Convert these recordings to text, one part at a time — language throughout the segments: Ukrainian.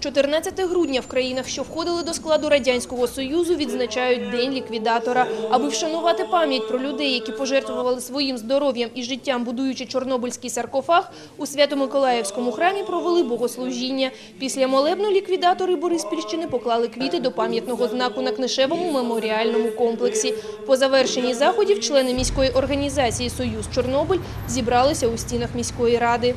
14 грудня в країнах, що входили до складу Радянського Союзу, відзначають День ліквідатора. Аби вшанувати пам'ять про людей, які пожертвували своїм здоров'ям і життям, будуючи Чорнобильський саркофаг, у Свято-Миколаївському храмі провели богослужіння. Після молебну ліквідатори Бориспільщини поклали квіти до пам'ятного знаку на Книшевому меморіальному комплексі. По завершенні заходів члени міської організації «Союз Чорнобиль» зібралися у стінах міської ради.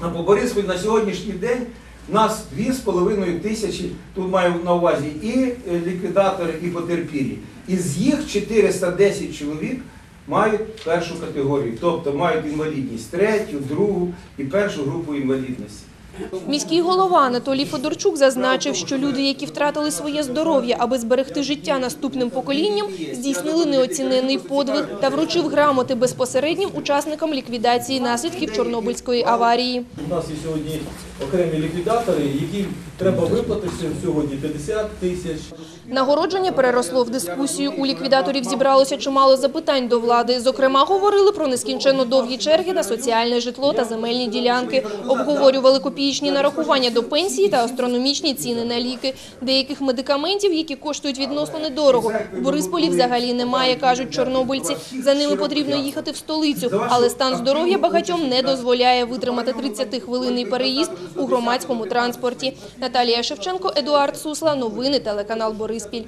А по Борисові на сьогоднішній день нас 2,5 тисячі, тут маю на увазі і е, ліквідатори, і потерпілі. Із їх 410 чоловік мають першу категорію, тобто мають інвалідність третю, другу і першу групу інвалідності. Міський голова Анатолій Федорчук зазначив, що люди, які втратили своє здоров'я, аби зберегти життя наступним поколінням, здійснили неоцінений подвиг та вручив грамоти безпосереднім учасникам ліквідації наслідків Чорнобильської аварії. У нас є сьогодні окремі ліквідатори, яким треба виплатити сьогодні 50 тисяч. Нагородження переросло в дискусію. У ліквідаторів зібралося чимало запитань до влади. Зокрема, говорили про нескінченно довгі черги на соціальне житло та земельні ділянки. Обговорювали копієчні нарахування до пенсії та астрономічні ціни на ліки. Деяких медикаментів, які коштують відносно недорого, в Борисполі взагалі немає, кажуть чорнобильці. За ними потрібно їхати в столицю, але стан здоров'я багатьом не дозволяє витримати 30-хвилинний переїзд у громадському транспорті. Наталія Шевченко, Едуард Сусла. Новини телеканал Бориспіль.